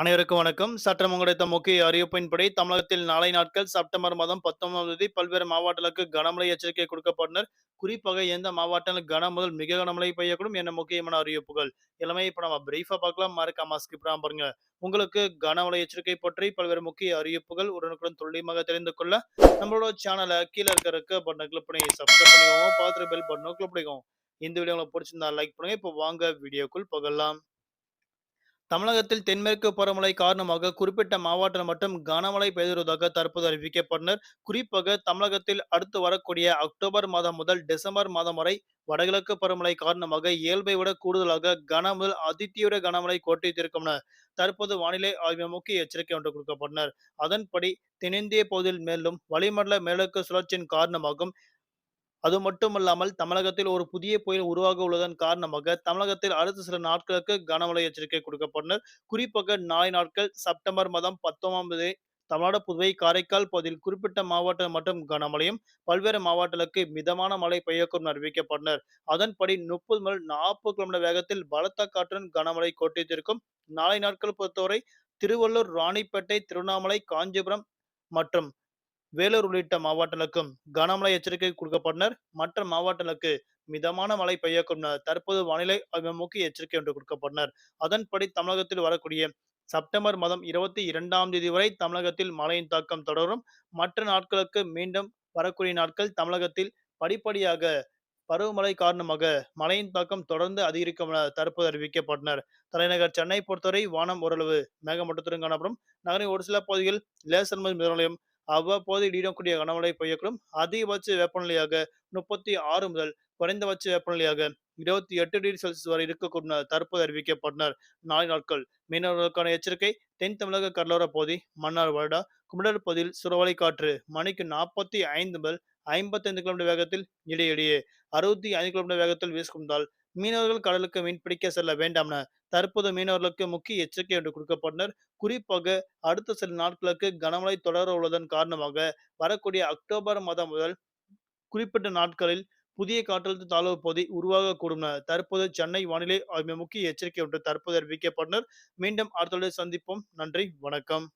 அனைவருக்கும் வணக்கம். சற்றம் கிடைத்த முக்கிய அறிவிப்பின்படி தமிழகத்தில் நாளை நாட்கள் செப்டம்பர் மாதம் பத்தொன்பதாம் தேதி பல்வேறு மாவட்டங்களுக்கு கனமழை எச்சரிக்கை கொடுக்கப்பட்டனர். குறிப்பாக எந்த மாவட்டங்கள் கன முதல் மிக கனமழை பெய்யக்கூடும் என முக்கியமான அறிவிப்புகள். எல்லாமே இப்ப நம்ம பிரீஃபா பார்க்கலாம். மறக்காம ஸ்கிப் பாருங்க. உங்களுக்கு கனமழை எச்சரிக்கை பற்றி பல்வேறு முக்கிய அறிவிப்புகள் உடனுக்குடன் துல்லியமாக தெரிந்து கொள்ள நம்மளோட சேனலை கீழே இருக்கிற பட்டனை கிளிக் பண்ணி சப்ஸ்கிரைப் பண்ணிக்கோங்க. பார்த்துட்டு பெல் பட்டனும் கிளிக் பண்ணிக்கோங்க. இந்த வீடியோ உங்களுக்கு பிடிச்சிருந்தா லைக் பண்ணுங்க. இப்போ வாங்க வீடியோக்குள் பகலாம். தமிழகத்தில் தென்மேற்கு பருவமழை காரணமாக குறிப்பிட்ட மாவட்டம் மட்டும் கனமழை பெய்துவதாக தற்போது அறிவிக்கப்பட்டனர் குறிப்பாக தமிழகத்தில் அடுத்து வரக்கூடிய அக்டோபர் மாதம் முதல் டிசம்பர் மாதம் வரை வடகிழக்கு பருவமழை காரணமாக இயல்பை விட கூடுதலாக கன முதல் அதிதீவிர கனமழை கோட்டித்திருக்கும் தற்போது வானிலை ஆய்வு முக்கிய எச்சரிக்கை ஒன்று கொடுக்கப்பட்டனர் அதன்படி தென்னிந்திய பகுதியில் மேலும் வளிமண்டல மேலக்கு சுழற்சியின் காரணமாகவும் அது மட்டுமல்லாமல் தமிழகத்தில் ஒரு புதிய புயல் உருவாக உள்ளதன் காரணமாக தமிழகத்தில் அடுத்த சில நாட்களுக்கு கனமழை எச்சரிக்கை கொடுக்கப்பட்டனர். குறிப்பாக நாளை நாட்கள் செப்டம்பர் மாதம் பத்தொன்பதாம் தேதி தமிழ்நாடு புதுவை காரைக்கால் பகுதியில் குறிப்பிட்ட மாவட்டம் மற்றும் கனமழையும் பல்வேறு மாவட்டங்களுக்கு மிதமான மழை பெய்யக்கும் அறிவிக்கப்பட்டனர். அதன்படி முப்பது முதல் நாற்பது கிலோமீட்டர் வேகத்தில் பலத்த காற்றுடன் கனமழை கொட்டித்திருக்கும் நாளை நாட்கள் பொறுத்தவரை திருவள்ளூர் ராணிப்பேட்டை திருவண்ணாமலை காஞ்சிபுரம் மற்றும் வேலூர் உள்ளிட்ட மாவட்டங்களுக்கும் கனமழை எச்சரிக்கை கொடுக்கப்பட்டனர். மற்ற மாவட்டங்களுக்கு மிதமான மழை பெய்யக்கும் தற்போது வானிலை முக்கிய எச்சரிக்கை ஒன்று கொடுக்கப்பட்டனர். அதன்படி தமிழகத்தில் வரக்கூடிய செப்டம்பர் மாதம் இருபத்தி இரண்டாம் தேதி வரை தமிழகத்தில் மழையின் தாக்கம் தொடரும். மற்ற நாட்களுக்கு மீண்டும் வரக்கூடிய நாட்கள் தமிழகத்தில் படிப்படியாக பருவமழை காரணமாக மழையின் தாக்கம் தொடர்ந்து அதிகரிக்கும் என தற்போது அறிவிக்கப்பட்டனர். தலைநகர் சென்னை பொறுத்தவரை வானம் ஓரளவு மேகமூட்டத்துடன் காணப்படும். நகரின் ஒரு சில பகுதிகள் லேசர் நிலையம் அவ்வப்போது இடிடக்கூடிய கனமழை பெய்யக்கூடும். அதிகபட்ச வெப்பநிலையாக முப்பத்தி ஆறு முதல் குறைந்தபட்ச வெப்பநிலையாக இருபத்தி எட்டு டிகிரி செல்சியஸ் வரை இருக்கக்கூடும் தற்போது அறிவிக்கப்பட்டனர். நாளை நாட்கள். மீனவர்களுக்கான எச்சரிக்கை தென் தமிழக கடலோர பகுதி மன்னார் வருடா குமடல் பகுதியில் சுரவலை காற்று மணிக்கு நாற்பத்தி ஐந்து முதல் ஐம்பத்தி ஐந்து கிலோமீட்டர் வேகத்தில் இடையிடையே அறுபத்தி ஐந்து கிலோமீட்டர் வேகத்தில் வீசுகின்றால் மீனவர்கள் கடலுக்கு மீன்பிடிக்க செல்ல வேண்டாம் என தற்போது மீனவர்களுக்கு முக்கிய எச்சரிக்கை என்று கொடுக்கப்பட்டனர். குறிப்பாக அடுத்த சில நாட்களுக்கு கனமழை தொடர உள்ளதன் காரணமாக வரக்கூடிய அக்டோபர் மாதம் முதல் குறிப்பிட்ட நாட்களில் புதிய காற்றழுத்த தாழ்வு பகுதி உருவாகக்கூடும் தற்போது சென்னை வானிலை முக்கிய எச்சரிக்கை ஒன்று தற்போது அறிவிக்கப்பட்டனர் மீண்டும் அடுத்த சந்திப்போம். நன்றி. வணக்கம்.